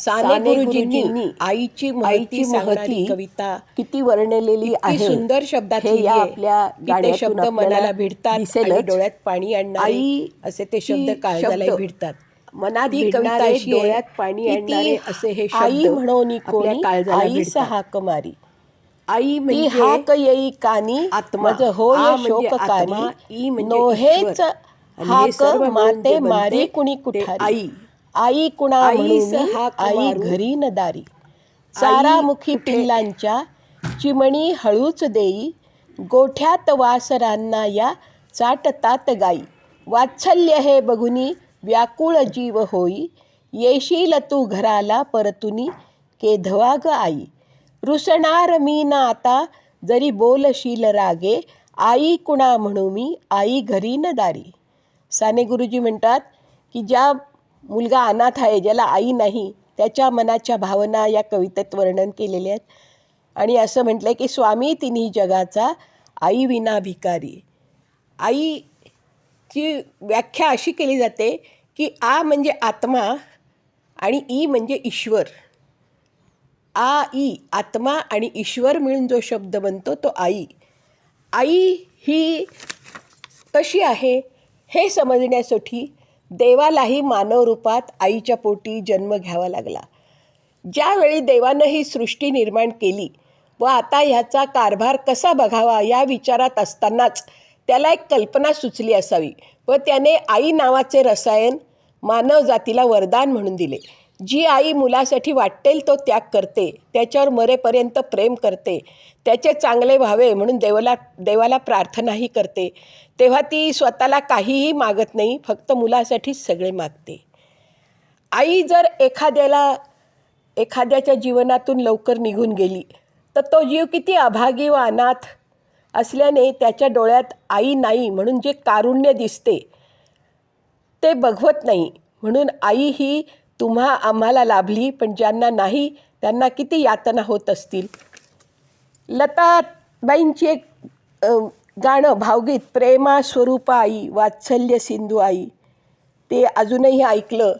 साने गुरुजींनी आईची महती आईची महती कविता किती वर्णलेली आहे. सुंदर शब्दात हे या आपल्या गाण्यातून शब्द मनाला भिडतात डोळ्यात पाणी आणणारे आई असे ते शब्द काळजाला भिडतात. मनात ती कविता डोळ्यात पाणी आणणारे असे हे आई म्हणून कोणी काळजाला. हाक मारी. आई ती म्हणजे हाक येई कानी आत्मा. म्हणजे शोक आत्मा, ई म्हणजे हे हाक माते मारी कुणी ते कुठारी. आई. आई कुणा म्हणून? आई. घरी न दारी. चारामुखी? पिल्लांच्या चिमणी हळूच देई. गोठ्यात वासरांना या चाटतात गाई. वात्सल्य हे बघुनी व्याकुळ जीव होई. येशील तू घराला परतुनी केधवा ग आई. रुसणार मी ना आता जरी बोलशील रागे. आई कुणा म्हणू मी? आई घरी न दारी. साने गुरुजी म्हणतात की ज्या मुलगा अनाथ आहे ज्याला आई नाही त्याच्या मनाच्या भावना या कवितेत वर्णन केलेले आहेत. आणि असं म्हटलं आहे की स्वामी तिन्ही जगाचा आई विना भिकारी. आईची व्याख्या अशी केली जाते की आ म्हणजे आत्मा आणि ई म्हणजे ईश्वर. आ ई आत्मा आणि ईश्वर मिळून जो शब्द बनतो तो आई. आई ही कशी आहे हे समजण्यासाठी देवालाही मानव रूपात आईच्या पोटी जन्म घ्यावा लागला. ज्यावेळी देवानं ही सृष्टी निर्माण केली व आता ह्याचा कारभार कसा बघावा या विचारात असतानाच त्याला एक कल्पना सुचली असावी व त्याने आई नावाचे रसायन मानवजातीला वरदान म्हणून दिले. जी आई मुलासाठी वाटेल तो त्याग करते त्याच्यावर मरेपर्यंत प्रेम करते त्याचे चांगले व्हावे म्हणून देवाला देवाला प्रार्थनाही करते तेव्हा ती स्वतःला काहीही मागत नाही फक्त मुलासाठी सगळे मागते. आई जर एखाद्याला एखाद्याच्या जीवनातून लवकर निघून गेली तर तो जीव किती अभागी व अनाथ असल्याने त्याच्या डोळ्यात आई नाही म्हणून जे कारुण्य दिसते ते बघवत नाही म्हणून आई ही तुम्हा आम्हाला लाभली पण ज्यांना नाही त्यांना किती यातना होत असतील? लताबाईंची एक गाणं भावगीत प्रेमा स्वरूपा आई वात्सल्य सिंधू आई ते अजूनही ऐकलं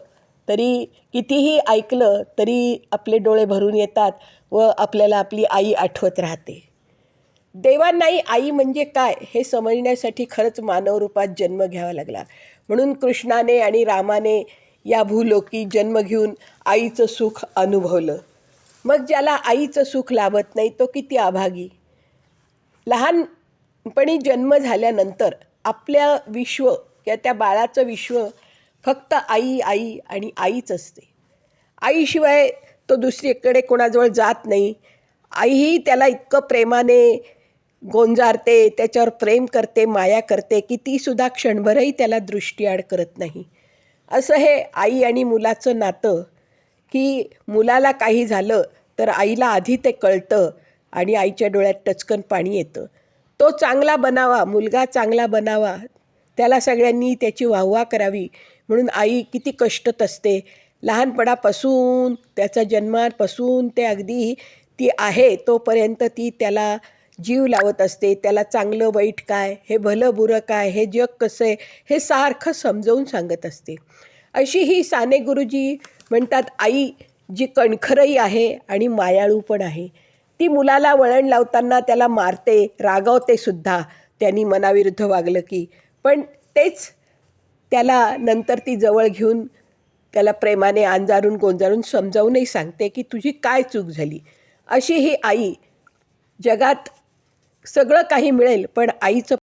तरी कितीही ऐकलं तरी आपले डोळे भरून येतात व आपल्याला आपली आई आठवत राहते. देवांनाही आई म्हणजे काय हे समजण्यासाठी खरंच मानवरूपात जन्म घ्यावा लागला. म्हणून कृष्णाने आणि रामाने या भूलोकी जन्म घेऊन आईचं सुख अनुभवलं. मग ज्याला आईचं सुख लाभत नाही तो किती अभागी? लहानपणी जन्म झाल्यानंतर आपल्या विश्व किंवा त्या बाळाचं विश्व फक्त आई आई आणि आईच असते. आईशिवाय तो दुसरीकडे कोणाजवळ जात नाही. आईही त्याला इतकं प्रेमाने गोंजारते त्याच्यावर प्रेम करते माया करते की तीसुद्धा क्षणभरही त्याला दृष्टीआड करत नाही. असं हे आई आणि मुलाचं नातं की मुलाला काही झालं तर आईला आधी ते कळतं आणि आईच्या डोळ्यात टचकन पाणी येतं. तो चांगला बनावा मुलगा चांगला बनावा त्याला सगळ्यांनी त्याची वाहवा करावी म्हणून आई किती कष्टत असते. लहानपणापासून त्याचा जन्मापासून ते अगदी ती आहे तोपर्यंत ती त्याला जीव लावत असते त्याला चांगलं वाईट काय हे भलं बुरं काय हे जग कसं आहे हे सारखं समजवून सांगत असते. अशी ही साने गुरुजी म्हणतात आई जी कणखरही आहे आणि मायाळू पण आहे ती मुलाला वळण लावताना त्याला मारते रागावते सुद्धा. त्यांनी मनाविरुद्ध वागलं की. पण तेच त्याला नंतर ती जवळ घेऊन त्याला प्रेमाने अंजारून गोंजारून समजावूनही सांगते की तुझी काय चूक झाली? अशी ही आई जगात सगळं काही मिळेल पण आईचं